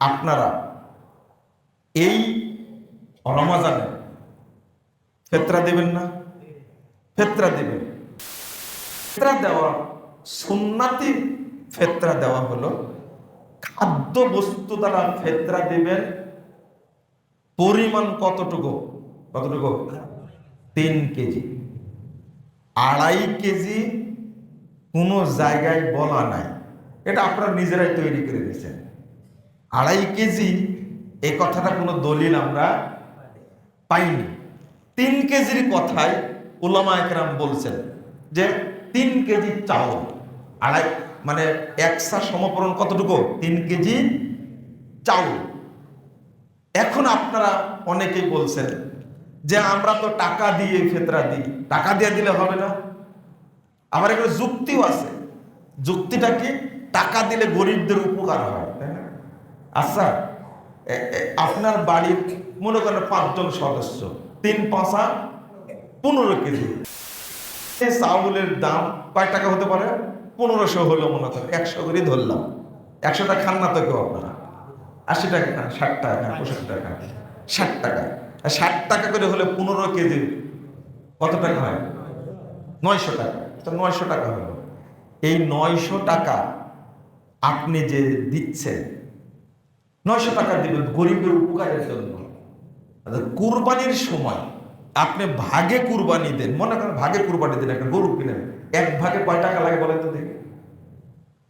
আপনারা এই রমাজানে ফেতরা দেবেন না? ফেতরা দেবেন। ফেতরা দেওয়া, সুন্নাতি ফেতরা দেওয়া হলো খাদ্য বস্তু দ্বারা ফেতরা দেবেন। পরিমাণ কতটুকু? কতটুকু? তিন কেজি। আড়াই কেজি কোনো জায়গায় বলা নাই। এটা আপনারা নিজেরাই তৈরি করে দিয়েছেন। আড়াই কেজি এই কথাটা কোনো দলিল আমরা পাইনি। তিন কেজির কথায় উলামা একরাম বলছেন যে তিন কেজি চাউল, আড়াই মানে একসা সমপরণ কতটুকু? তিন কেজি চাউল। এখন আপনারা অনেকেই বলছেন যে আমরা তো টাকা দিয়ে ফেতরা দিই। টাকা দিয়ে দিলে হবে না। আবার এখানে যুক্তিও আছে। যুক্তিটা কি? টাকা দিলে গরিবদের উপকার হয়। আচ্ছা আপনার বাড়ির মনে করেন পাঁচজন সদস্য, তিন পাঁচা, পনেরো কেজি। চাউলের দাম কয় টাকা হতে পারে? পনেরোশো হলো মনে করেন, একশো করে ধরলাম। একশোটা খান না তো কেউ আপনারা? আশি টাকা খান ষাট টাকা, পঁয়ষট্টি টাকা, ষাট টাকা। ষাট টাকা করে হলে পনেরো কেজি কত টাকা হয়? নয়শো টাকা। তো নয়শো টাকা হলো। এই নয়শো টাকা আপনি যে দিচ্ছেন নয়শো টাকা দিবেন গরিবের উপকারের জন্য। আচ্ছা, কুরবানির সময় আপনি ভাগে কুরবানি দেন মনে করেন ভাগে কুরবানি দেন একটা গরু কিনেন এক ভাগে কয় টাকা লাগে বলেন তো দেখি।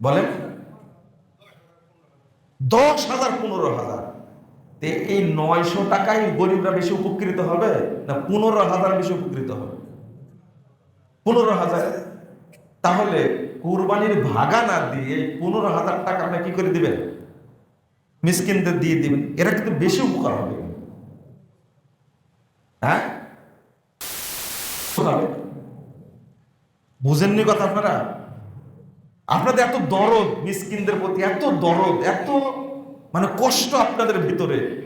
বলেন? দশ হাজার পনেরো হাজার। এই নয়শো টাকায় গরিবরা বেশি উপকৃত হবে না পনেরো হাজার বেশি উপকৃত হবে? পনেরো হাজার। তাহলে কুরবানির ভাগা না দিয়ে পনেরো হাজার টাকা আপনি কি করে দিবেন? মিসকিনদের দিয়ে দিবেন। এরা কিন্তু বেশি উপকার হবে। হ্যাঁ? বুঝেননি কথা আপনারা? আপনাদের এত দরদ মিসকিনদের প্রতি, এত দরদ, এত মানে কষ্ট আপনাদের ভিতরে।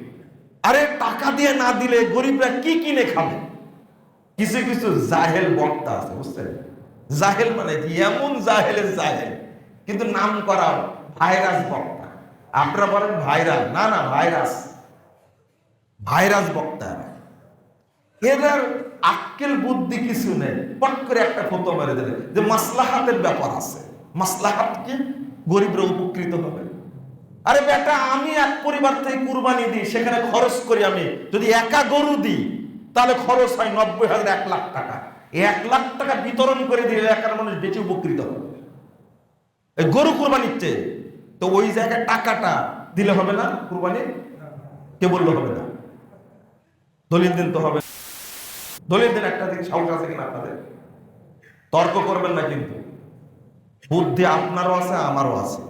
আরে টাকা দিয়ে না দিলে গরিবরা কি কিনে খাবে? কিছু কিছু জাহেল বক্তা আছে, বুঝছেন? জাহেল মানে কি? এমন জাহেলের জাহেল। কিন্তু নাম করা ভাইরাস বক্তা। আপনারা বলেন ভাইরাস না না, ভাইরাস। ভাইরাস বক্তা। এদের আক্কেল বুদ্ধি কিছু নেই। পট করে একটা ফটো মেরে দিলে যে মাসলাহাতের ব্যাপার আছে। মাসলাহাত কি? গরিবরা উপকৃত হবে। আরে বেটা, আমি এক পরিবার থেকে কুরবানি দিই, সেখানে খরচ করি আমি। যদি একা গরু দিই, তাহলে খরচ হয় নব্বই হাজার, এক লাখ টাকা। এক লাখ টাকা বিতরণ করে দিলে এলাকার মানুষ বেশি উপকৃত হবে। গরু কুরবানির চেয়ে তো ওই জায়গায় টাকাটা দিলে হবে না কুরবানি? কে বললে হবে না? দলিল দিন তো হবে। দলিল দিন, একটা দিন সাহস আছে কিনা আপনাদের? তর্ক করবেন না কিন্তু। বুদ্ধি আপনারও আছে, আমারও আছে।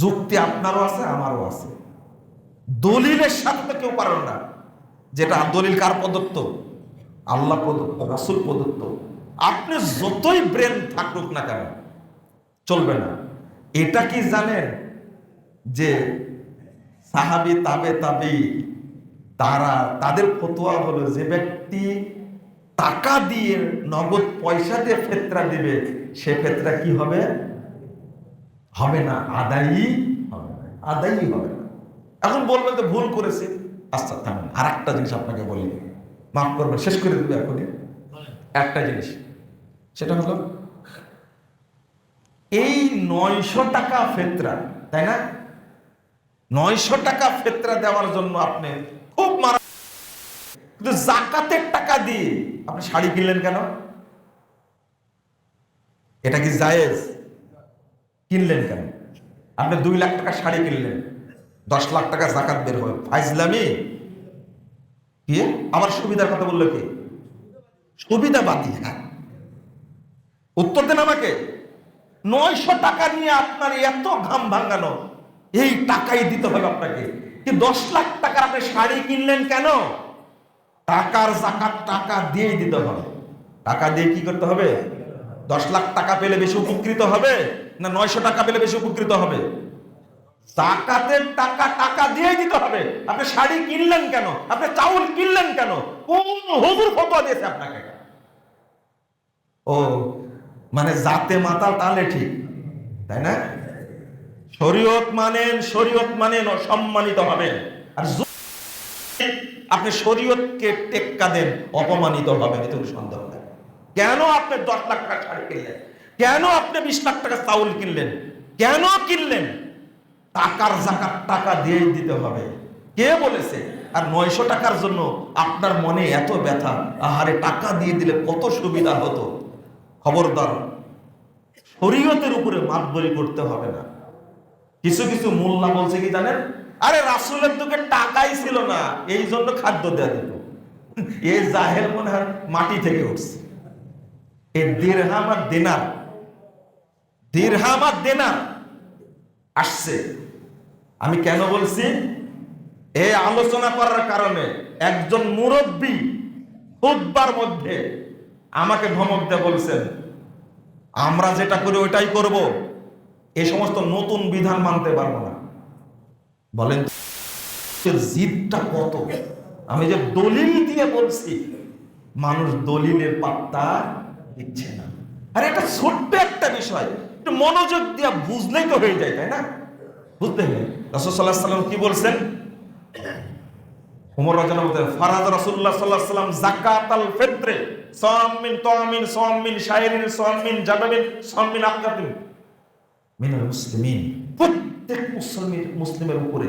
যুক্তি আপনারও আছে, আমারও আছে। দলিলের সাথে কেউ পারেন না। যেটা দলিল কার প্রদত্ত? আল্লাহ প্রদত্ত, রাসুল প্রদত্ত। আপনি যতই ব্রেন থাকুক না কেন, চলবে না। এটা কি জানেন যে সাহাবি তাবে তাবি তারা, তাদের ফতোয়া হলো যে ব্যক্তি টাকা দিয়ে নগদ পয়সা দিয়ে ফেতরা দিবে, সে ফেতরা কি হবে? হবে না, আদায়ই হবে না, আদায়ই হবে না। এখন বলবেন তো ভুল করেছে। আচ্ছা থামেন আর একটা জিনিস আপনাকে বলি। মাফ করবেন, শেষ করে দেবে এখনই। একটা জিনিস, সেটা হলো এই নয়শো টাকা ফেতরা, তাই না? নয়শো টাকা ফেতরা দেওয়ার জন্য আপনি খুব মারা কিন্তু জাকাতের টাকা দিয়ে আপনি শাড়ি কিনলেন কেন? এটা কি জায়েজ? কিনলেন কেন? আপনি দুই লাখ টাকা শাড়ি কিনলেন, দশ লাখ টাকা জাকাত বের হবে ফাইজলামি? কি? আমার সুবিধার কথা বলল কি? সুবিধাবাদী হ্যাঁ উত্তর দেন আমাকে। নয়শো টাকা নিয়ে আপনার এত ঘাম ভাঙানো। এই টাকাই দিতে হবে আপনাকে। কি দশ লাখ টাকার আপনি শাড়ি কিনলেন কেন? টাকার জাকাত টাকা দিয়েই দিতে হবে। টাকা দিয়ে কি করতে হবে? দশ লাখ টাকা পেলে বেশি উপকৃত হবে না নয়শো টাকা পেলে বেশি উপকৃত হবে? জাকাতের টাকা টাকা দিয়ে দিতে হবে। আপনি শাড়ি কিনলেন কেন? আপনি চাউল কিনলেন কেন? কোন হুজুর ফটোয়া দিয়েছে আপনাকে? ও মানে জাতে মাতাল তাহলে ঠিক, তাই না? শরীয়ত মানেন শরীয়ত মানেন ও সম্মানিত হবেন। আর আপনি শরীয়তকে টেক্কা দেন, অপমানিত হবেন, এতে সন্দেহ নেই। কেন আপনি দশ লাখ টাকা শাড়ি কিনলেন? কেন আপনি বিশ লাখ টাকা চাউল কিনলেন? কেন কিনলেন? টাকার জাকাত টাকা দিয়ে দিতে হবে। কে বলেছে? আর নয়শো টাকার জন্য আপনার মনে এত ব্যথা, আহারে টাকা দিয়ে দিলে কত সুবিধা হতো? খবরদার। শরীয়তের উপরে মাতবরি করতে হবে না। কিছু কিছু মোল্লা বলছে কি জানেন? আরে রাসুলের তোকে টাকাই ছিল না, এই জন্য খাদ্য দেয়া দিত এই জাহেল মনে হয় মাটি থেকে উঠছে। এই দিরহাম আর দেনার দিরহাম আর দেনার আসছে। আমি কেন বলছি? এই আলোচনা করার কারণে একজন মুরব্বী খুববার মধ্যে আমাকে ধমক দিয়ে বলছেন, আমরা যেটা করি ওইটাই করব। এ সমস্ত নতুন বিধান মানতে পারব না। বলেন জিদটা কত? আমি যে দলিল দিয়ে বলছি, মানুষ দলিলের পাত্তা দিচ্ছে না। আরে, এটা ছোট্ট একটা বিষয়। মনোযোগ দিয়ে বুঝলেই তো হয়ে যায়, তাই না? বুঝতে হবে রসদাল্লাহ সাল্লাম কি বলছেন? উমর রাজন বলতেন, ফারাদ রাসূলুল্লাহ সাল্লাল্লাহু আলাইহি সাল্লাম যাকাত আল ফিত্রে সাম মিন তামিন সাম মিন শাইরিন সাম মিন জাবাবিন সাম আকাতিন মিনাল মুসলিমিন, প্রত্যেক মুসলিমের মুসলিমের উপরে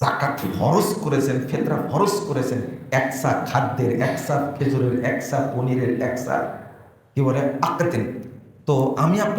জাকাত ফরজ করেছেন, ফেতরা ফরজ করেছেন। একসা খাদ্যের একসা খেজুরের একসা পনিরের একসা কি বলে আকাতিন তো আমি আপনার